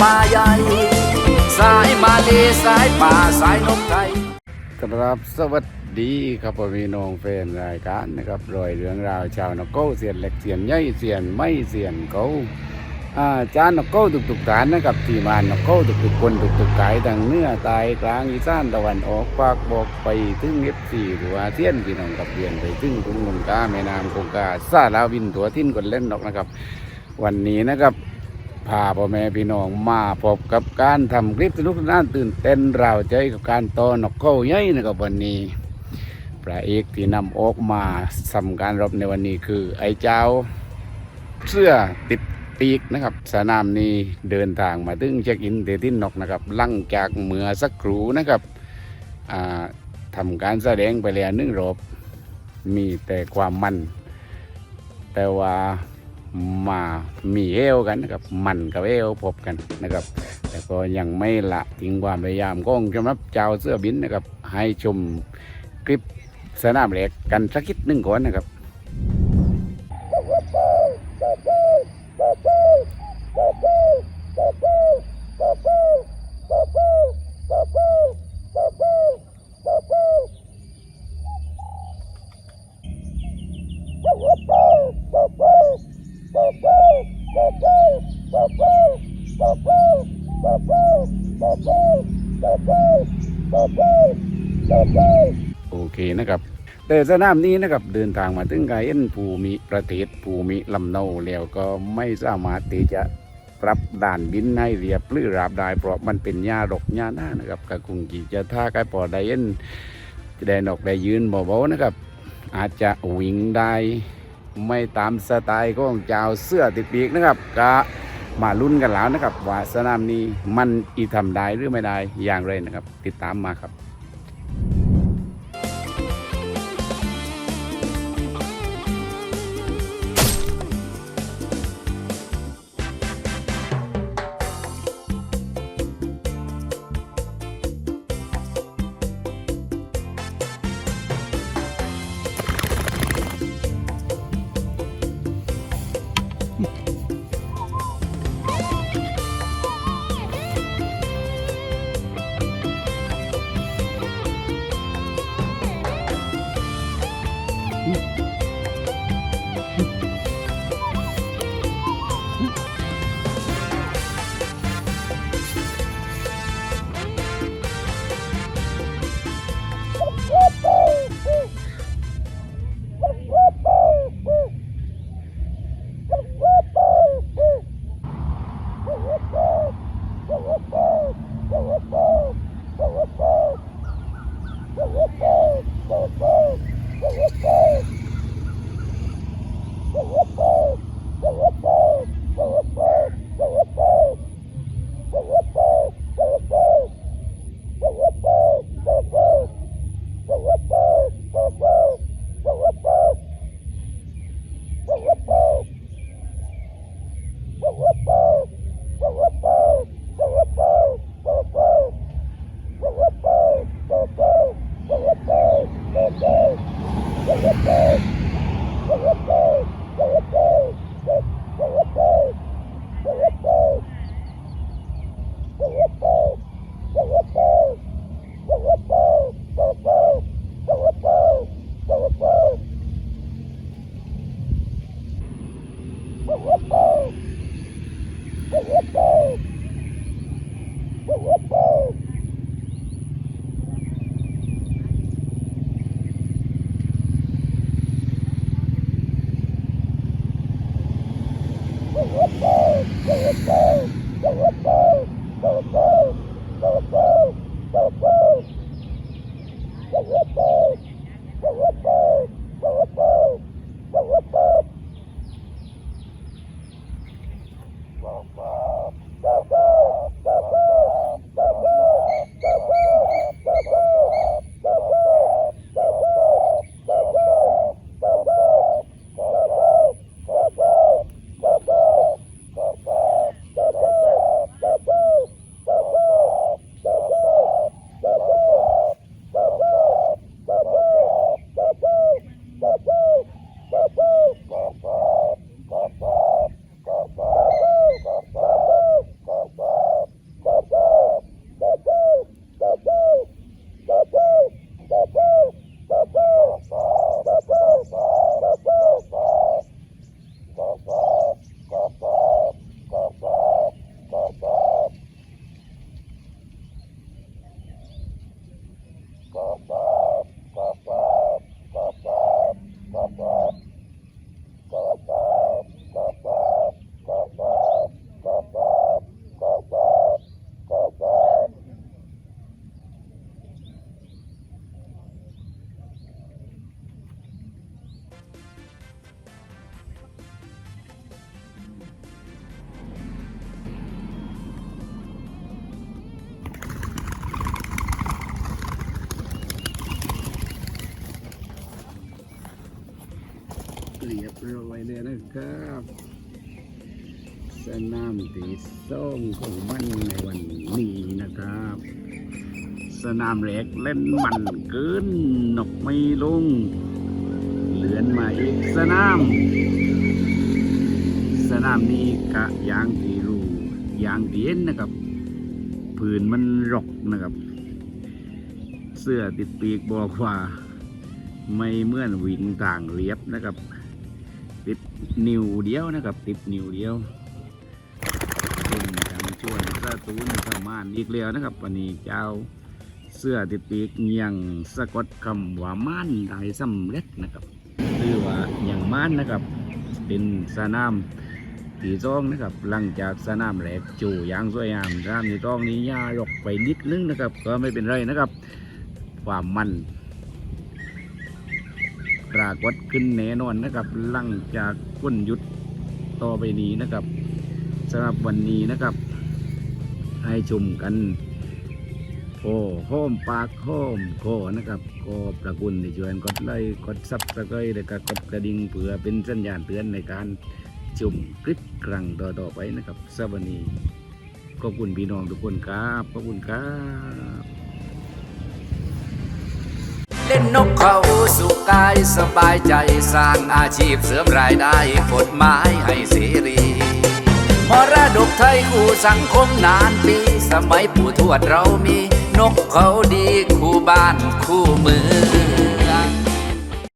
ป่าใหญ่สายมาเลสายป่าสายนกไทยครับสวัสดีครับพี่น้องแฟนรายการนะครับรอยเรื่องราวชาวนกเก้าเสียนเหล็กเสียนใหญ่เสียนไม่เสียนเขาอาจานนกเก้าทุกๆฐานนะครับที่มานนกเก้าทุกๆคนทุกๆกายทางเนื้อตายกลางอีสานตะวันออกภาคบอกไปถึงเอฟซีหรือว่าเทียนพี่น้องกับเรียนไปถึงทุ่งลงกาแม่น้ำคงกาซาลาวินตัวทิ้นคนเล่นนกนะครับ วันนี้นะครับ พาพ่อแม่พี่น้องมาพบกับการทำคลิปสนุกสนานตื่นเต้นเราใจกับการตอนกเข้าใหญ่นะครับวันนี้พระเอกที่นำออกมาทำการรบในวันนี้คือ ไอ้เจ้าเสื้อติดปีกนะครับ สนามนี้เดินทางมาถึงเช็คอินเตตินนกนะครับลังจากเมื่อสักครู่นะครับอ่าทำการแสดงไปแล้วนึ่งรอบมีแต่ความมัน แต่ว่า มามีเอวกันนะครับมันกับเอวพบกันนะครับ แต่ก็ยังไม่ละทิ้งความพยายามของสำหรับเจ้าเสื้อบินนะครับ ให้ชมคลิปสนามเหล็กกันสักคิดหนึ่งก่อนนะครับ โอเคนะครับแต่สนามนี้นะครับเดินทางมาถึงไกเอ็นภูมิประเทศภูมิลำเนาแล้วก็ไม่สามารถที่จะปรับด่านบินให้เรียบหรือราบได้เพราะมันเป็นหญ้าดอกหญ้าหน้านะครับก็คงจีจะท่าใกล้ปอไดเอ็นจะได้ดอกได้ยืนเบาๆนะครับ อาจจะวิ่งได้ไม่ตามสไตล์ของเจ้าเสื้อติดปีกนะครับก็มาลุ้นกันแล้วนะครับ ว่าสนามนี้มันอีทำได้หรือไม่ได้อย่างไรนะครับ ติดตามมาครับ เรียบร้อยเลยนะครับสนามตีส้มของมันในวันนี้นะครับ สนามแรกเล่นมันเกินนกไม่ลง เลือนมาอีกสนาม สนามนี้กะยางที่รูยางที่เย็นนะครับผืนมันรกนะครับ เสื้อติดปีกบอกว่า ไม่เมื่อนวินต่างเรียบนะครับ นิ้วเดียวนะครับ ติดนิ้วเดียวเป็นทำชวนประตูนสมานอีกแล้วนะครับวันนี้เจ้าเสื้อติดปีกยังสะกดคำว่าม่านได้สำเร็จนะครับคือว่าอย่างม่านนะครับ เป็นสนามที่สองนะครับ หลังจากสนามแรกจู่ยางสวยงามสนามที่สองนี้ยาหยกไปนิดนึงนะครับ ก็ไม่เป็นไรนะครับ ความมัน ปรากฏขึ้นแน่นอนนะครับ หลังจากก้นยุดต่อไปนี้นะครับสำหรับวันนี้นะครับ ให้ชมกันโอ้โฮมปากโฮมโคนะครับขอบพระคุณที่ช่วยกดไลค์กดซับสไครต์และก็กดกระดิ่งเพื่อเป็นสัญญาณเตือนในการชมคลิปครั้งต่อๆไปนะครับสวันนี้ขอบคุณพี่น้องทุกคนครับขอบคุณครับ เล่นนกเขาสุขกายสบายใจสร้างอาชีพเสริมรายได้กฎหมายให้เสรีมรดกไทยคู่สังคมนานปี สมัยปู่ทวดเรามี นกเขาดีคู่บ้านคู่เมือง